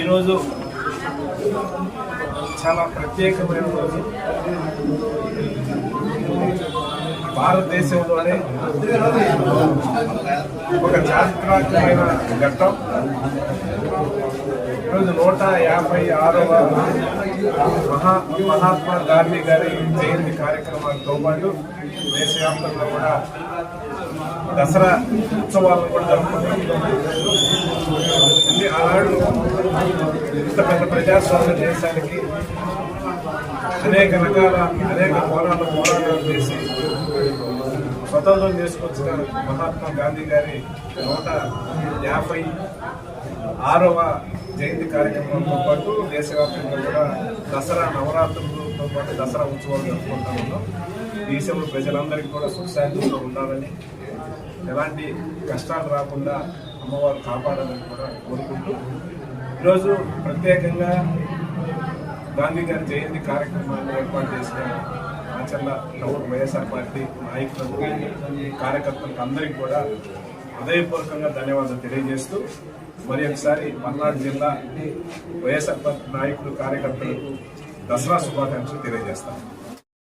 ఈరోజు చాలా ప్రత్యేకమైన రోజు. భారతదేశంలోనే ఒక చారిత్రాత్మకమైన ఘట్టం. ఈరోజు నూట యాభై ఆరవ మహా మహాత్మా గాంధీ గారి జయంతి కార్యక్రమాలతో పాటు దేశవ్యాప్తంగా కూడా దసరా ఉత్సవాలను కూడా జరుపుకుంటున్నాం. ఇంత పెద్ద ప్రజాస్వామ్య దేశానికి అనేక రకాల అనేక పోరాట పోరాటాలు చేసి స్వతంత్రం చేసుకొచ్చిన మహాత్మా గాంధీ గారి నూట యాభై ఆరవ జయంతి కార్యక్రమంతో పాటు దేశవ్యాప్తంగా కూడా దసరా నవరాత్రులతో పాటు దసరా ఉత్సవాలు జరుపుకుంటా ఉన్నాం. దేశంలో ప్రజలందరికీ కూడా సుఖశాంతితో ఉండాలని ఎలాంటి కష్టాలు రాకుండా అమ్మవారు కాపాడాలని కూడా కోరుకుంటూ ఈరోజు ప్రత్యేకంగా గాంధీ గారి జయంతి కార్యక్రమాన్ని ఏర్పాటు చేసిన ఆచర్ల టౌన్ వైఎస్ఆర్ పార్టీ నాయకులకు కార్యకర్తలకు అందరికీ కూడా హృదయపూర్వకంగా ధన్యవాదాలు తెలియజేస్తూ మరి ఒకసారి పల్నాడు జిల్లా వైఎస్ఆర్ పార్టీ నాయకులు కార్యకర్తలకు దసరా శుభాకాంక్షలు తెలియజేస్తాను.